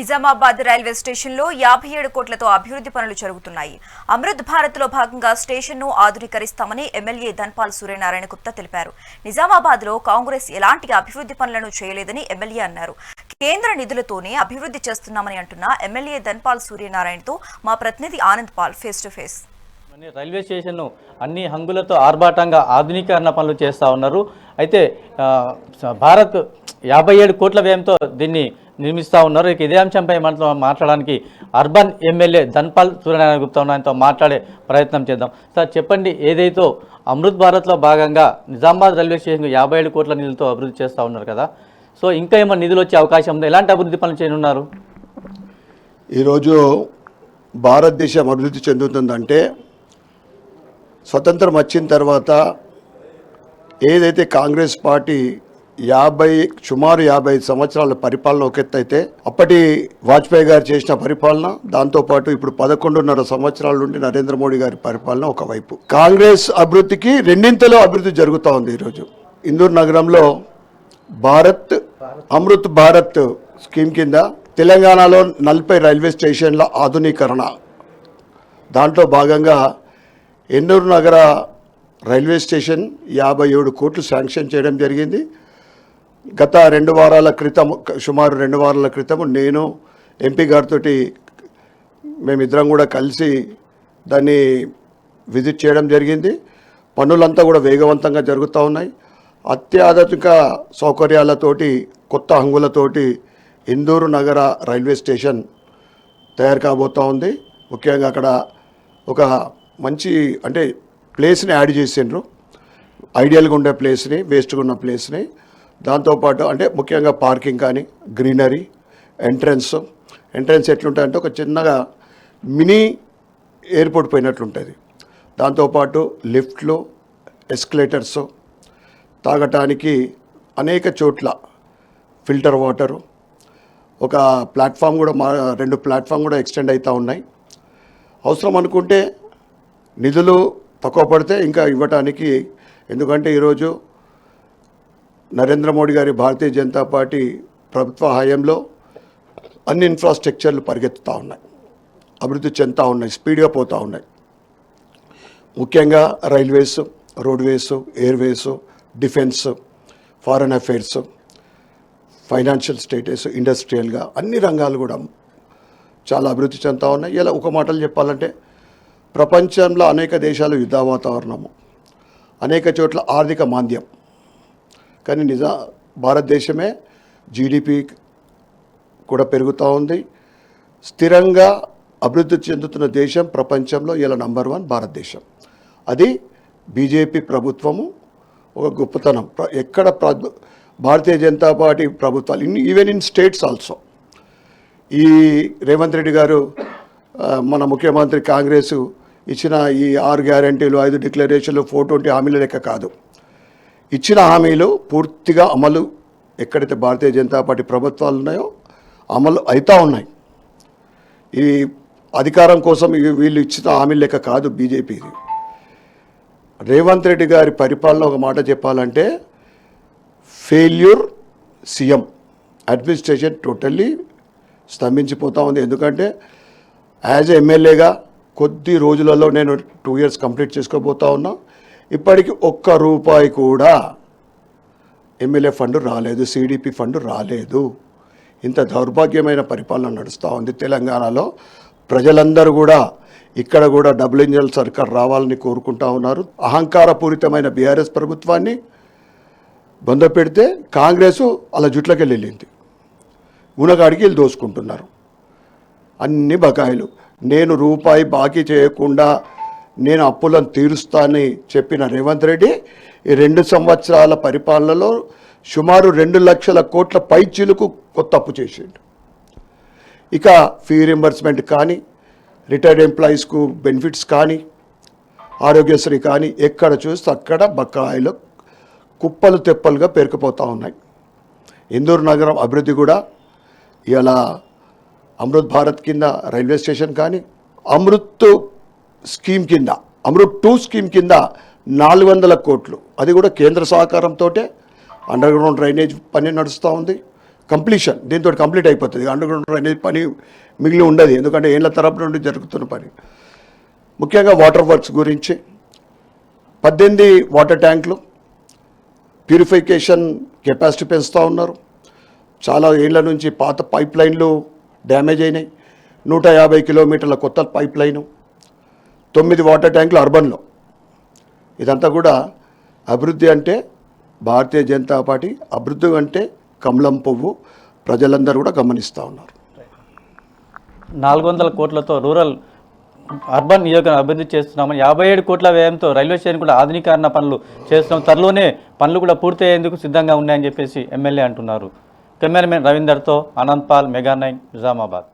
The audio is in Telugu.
నిజామాబాద్ రైల్వే స్టేషన్లో యాభై ఏడు కోట్లతో అభివృద్ధి పనులు జరుగుతున్నాయి. అమృత్ భారత్లో భాగంగా స్టేషన్ను ఆధునీకరిస్తామని ఎమ్మెల్యే ధన్పాల్ సూర్యనారాయణ గుప్తా తెలిపారు. నిజామాబాద్లో కాంగ్రెస్ ఎలాంటి అభివృద్ధి పనులను చేయలేదని ఎమ్మెల్యే అన్నారు. కేంద్ర నిధులతోనే అభివృద్ధి చేస్తున్నామని అంటున్న ఎమ్మెల్యే ధన్పాల్ సూర్యనారాయణతో మా ప్రతినిధి Anand Pal face to face. Railway స్టేషన్ను అన్ని హంగులతో ఆర్భాటంగా ఆధునీకరణ పనులు చేస్తూ ఉన్నారు. అయితే భారత్ యాభై ఏడు కోట్ల వ్యయంతో దీన్ని నిర్మిస్తూ ఉన్నారు. ఇక ఇదే అంశంపై మనతో మాట్లాడడానికి అర్బన్ ఎమ్మెల్యే ధన్పాల్ సూర్యనారాయణ గుప్తా ఉన్న ఆయనతో మాట్లాడే ప్రయత్నం చేద్దాం. సార్ చెప్పండి ఏదైతే అమృత్ భారత్లో భాగంగా నిజామాబాద్ రైల్వే స్టేషన్కు యాభై ఏడు కోట్ల నిధులతో అభివృద్ధి చేస్తూ ఉన్నారు కదా. సో ఇంకా ఏమైనా నిధులు వచ్చే అవకాశం ఉందా? ఎలాంటి అభివృద్ధి పనులు చేయనున్నారు? ఈరోజు భారతదేశం అభివృద్ధి చెందుతుందంటే స్వతంత్రం వచ్చిన తర్వాత ఏదైతే కాంగ్రెస్ పార్టీ యాభై సుమారు యాభై సంవత్సరాల పరిపాలన ఒక అప్పటి వాజ్పేయి గారు చేసిన పరిపాలన దాంతోపాటు ఇప్పుడు పదకొండున్నర సంవత్సరాల నుండి నరేంద్ర మోడీ గారి పరిపాలన ఒకవైపు కాంగ్రెస్ అభివృద్ధికి రెండింతలో అభివృద్ధి జరుగుతూ ఉంది ఈరోజు. ఇందూరు నగరంలో భారత్ అమృత్ భారత్ స్కీమ్ కింద తెలంగాణలో నలభై రైల్వే స్టేషన్ల ఆధునీకరణ. దాంట్లో భాగంగా ఎన్నూరు నగర రైల్వే స్టేషన్ యాభై ఏడు కోట్లు శాంక్షన్ చేయడం జరిగింది. గత రెండు వారాల క్రితం సుమారు రెండు వారాల క్రితం నేను ఎంపీ గారితో మేమిద్దరం కూడా కలిసి దాన్ని విజిట్ చేయడం జరిగింది. పనులంతా కూడా వేగవంతంగా జరుగుతూ ఉన్నాయి. అత్యాధునిక సౌకర్యాలతోటి కొత్త హంగులతోటి ఇందూరు నగర రైల్వే స్టేషన్ తయారు కాబోతూ ఉంది. ముఖ్యంగా అక్కడ ఒక మంచి అంటే ప్లేస్ని యాడ్ చేసిండ్రు. ఐడియల్గా ఉండే ప్లేస్ని వేస్ట్గా ఉన్న ప్లేస్ని. దాంతోపాటు అంటే ముఖ్యంగా పార్కింగ్ కానీ గ్రీనరీ ఎంట్రన్స్. ఎంట్రన్స్ ఎట్లుంటాయంటే ఒక చిన్నగా మినీ ఎయిర్పోర్ట్ పోయినట్లుంటుంది. దాంతోపాటు లిఫ్ట్లు ఎస్కలేటర్స్ తాగటానికి అనేక చోట్ల ఫిల్టర్ వాటరు. ఒక ప్లాట్ఫామ్ కూడా మా రెండు ప్లాట్ఫామ్ కూడా ఎక్స్టెండ్ అవుతూ ఉన్నాయి. అవసరం అనుకుంటే నిధులు తక్కువ పడితే ఇంకా ఇవ్వటానికి ఎందుకంటే ఈరోజు నరేంద్ర మోడీ గారి భారతీయ జనతా పార్టీ ప్రభుత్వ హయాంలో అన్ని ఇన్ఫ్రాస్ట్రక్చర్లు పరిగెత్తుతూ ఉన్నాయి. అభివృద్ధి చెందుతూ ఉన్నాయి స్పీడ్గా పోతూ ఉన్నాయి. ముఖ్యంగా railways roadways airways defence foreign affairs financial status ఇండస్ట్రియల్గా అన్ని రంగాలు కూడా చాలా అభివృద్ధి చెందుతూ ఉన్నాయి. ఇలా ఒక మాటలు చెప్పాలంటే ప్రపంచంలో అనేక దేశాలు యుద్ధ వాతావరణము. అనేక చోట్ల ఆర్థిక మాంద్యం. కానీ నిజా భారతదేశమే జీడిపి కూడా పెరుగుతూ ఉంది. స్థిరంగా అభివృద్ధి చెందుతున్న దేశం ప్రపంచంలో ఇలా నంబర్ వన్ భారతదేశం. అది బీజేపీ ప్రభుత్వము ఒక గొప్పతనం. ఎక్కడ భారతీయ జనతా పార్టీ ప్రభుత్వాలు in even in states also ఈ రేవంత్ రెడ్డి గారు మన ముఖ్యమంత్రి కాంగ్రెస్ ఇచ్చిన ఈ ఆరు గ్యారంటీలు ఐదు డిక్లరేషన్లు ఫోర్ ట్వంటీ హామీల లెక్క కాదు. ఇచ్చిన హామీలు పూర్తిగా అమలు ఎక్కడైతే భారతీయ జనతా పార్టీ ప్రభుత్వాలు ఉన్నాయో అమలు అవుతూ ఉన్నాయి. ఈ అధికారం కోసం వీళ్ళు ఇచ్చిన హామీ లెక్క కాదు బీజేపీది. రేవంత్ రెడ్డి గారి పరిపాలన ఒక మాట చెప్పాలంటే ఫెయిల్యూర్ సీఎం. అడ్మినిస్ట్రేషన్ టోటల్లీ స్తంభించిపోతూ ఉంది. ఎందుకంటే యాజ్ ఎమ్మెల్యేగా కొద్ది రోజులలో నేను టూ ఇయర్స్ కంప్లీట్ చేసుకోబోతా ఉన్నా. ఇప్పటికి ఒక్క రూపాయి కూడా ఎమ్మెల్యే ఫండ్ రాలేదు సిడిపి ఫండ్ రాలేదు. ఇంత దౌర్భాగ్యమైన పరిపాలన నడుస్తూ ఉంది తెలంగాణలో. ప్రజలందరూ కూడా ఇక్కడ కూడా డబుల్ ఇంజన్ సర్కార్ రావాలని కోరుకుంటా ఉన్నారు. అహంకారపూరితమైన బీఆర్ఎస్ ప్రభుత్వాన్ని బొంద పెడితే కాంగ్రెస్ అలా జుట్లకి వెళ్ళింది. ఉనగాడికి వీళ్ళు దోసుకుంటున్నారు. అన్ని బకాయిలు. నేను రూపాయి బాకీ చేయకుండా నేను అప్పులను తీరుస్తానని చెప్పిన రేవంత్ రెడ్డి ఈ రెండు సంవత్సరాల పరిపాలనలో సుమారు రెండు లక్షల కోట్ల పైచీలకు కొత్త అప్పు చేసిండు. ఇక ఫీ రింబర్స్మెంట్ కానీ రిటైర్డ్ ఎంప్లాయీస్కు బెనిఫిట్స్ కానీ ఆరోగ్యశ్రీ కానీ ఎక్కడ చూస్తే అక్కడ బకాయిలు కుప్పలు తెప్పలుగా పేరుకుపోతూ ఉన్నాయి. ఇందూరు నగరం అభివృద్ధి కూడా ఇలా అమృత్ భారత్ కింద రైల్వే స్టేషన్ కానీ అమృత్ స్కీమ్ కింద అమృత్ టూ స్కీమ్ కింద నాలుగు వందల కోట్లు. అది కూడా కేంద్ర సహకారంతో అండర్ గ్రౌండ్ డ్రైనేజ్ పని నడుస్తూ ఉంది. కంప్లీషన్ దీంతో కంప్లీట్ అయిపోతుంది. అండర్ గ్రౌండ్ డ్రైనేజ్ పని మిగిలి ఉండదు. ఎందుకంటే ఏళ్ళ తరపు నుండి జరుగుతున్న పని. ముఖ్యంగా వాటర్ వర్క్స్ గురించి. పద్దెనిమిది వాటర్ ట్యాంకులు ప్యూరిఫికేషన్ కెపాసిటీ పెంచుతూ ఉన్నారు. చాలా ఏళ్ళ నుంచి పాత పైప్ లైన్లు డ్యామేజ్ అయినాయి. నూట యాభై కిలోమీటర్ల కొత్త పైప్ లైను తొమ్మిది వాటర్ ట్యాంకులు అర్బన్లో. ఇదంతా కూడా అభివృద్ధి అంటే భారతీయ జనతా పార్టీ అభివృద్ధి అంటే కమలం పువ్వు. ప్రజలందరూ కూడా గమనిస్తూ ఉన్నారు. నాలుగు వందల కోట్లతో రూరల్ అర్బన్ నియోజకవర్గం అభివృద్ధి చేస్తున్నామని యాభై ఏడు కోట్ల వ్యయంతో రైల్వే స్టేషన్ కూడా ఆధునీకరణ పనులు చేస్తున్నాం. త్వరలోనే పనులు కూడా పూర్తయ్యేందుకు సిద్ధంగా ఉన్నాయని చెప్పేసి ఎమ్మెల్యే అంటున్నారు. కెమెరామెన్ రవీందర్తో అనంత్ పాల్ మెగా నైన్ నిజామాబాద్.